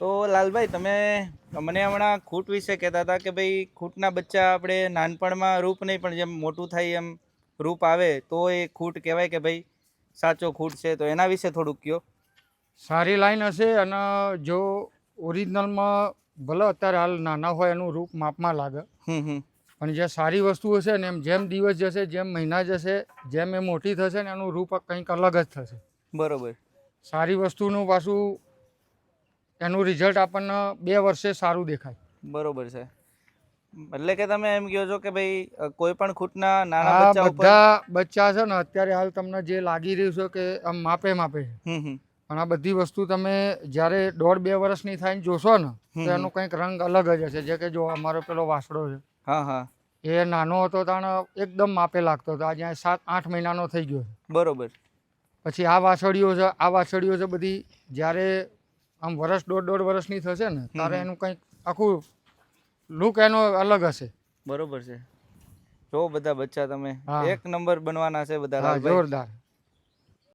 તો લાલભાઈ તમે મને હમણાં ખૂટ વિશે કહેતા હતા કે ભાઈ ખૂટના બચ્ચા આપણે નાનપણમાં રૂપ નહીં પણ જેમ મોટું થાય એમ રૂપ આવે તો એ ખૂટ કહેવાય કે ભાઈ સાચો ખૂટ છે. તો એના વિશે થોડુંક કયો. સારી લાઈન હશે અને જો ઓરિજિનલમાં ભલે અત્યારે હાલ નાના હોય એનું રૂપ માપમાં લાગે પણ જે સારી વસ્તુ હશે ને એમ જેમ દિવસ જશે જેમ મહિના જશે જેમ એ મોટી થશે ને એનું રૂપ કંઈક અલગ જ થશે. બરોબર. સારી વસ્તુનું પાછું એનું રિઝલ્ટ આપણને બે વર્ષે સારું દેખાય. બરોબર છે. એટલે કે તમે એમ કહો છો કે ભાઈ કોઈ પણ ખૂટના નાના બચ્ચા ઉપર બધા બચ્ચા છે ને અત્યારે હાલ તમને જે લાગી રહ્યું છે કે આમ માપે માપે. પણ આ બધી વસ્તુ તમે જ્યારે દોઢ બે વર્ષની થાય જોશો ને તો એનો કંઈક રંગ અલગ જ હશે. જે કે જો અમારો પેલો વાસડો છે. હા હા. એ નાનો હતો તાણ એકદમ માપે લાગતો હતો. આજે સાત આઠ મહિનાનો થઈ ગયો છે. બરોબર. પછી આ વાછડીઓ છે આ વાછડીઓ છે બધી જ્યારે આમ વર્ષ દોઢ દોઢ વર્ષની થશે ને તારે એનું કંઈક આખું લુક એનો અલગ હશે. બરોબર છે. જો બધા બચ્ચા તમે એક નંબર બનવાના છે બધા જોરદાર.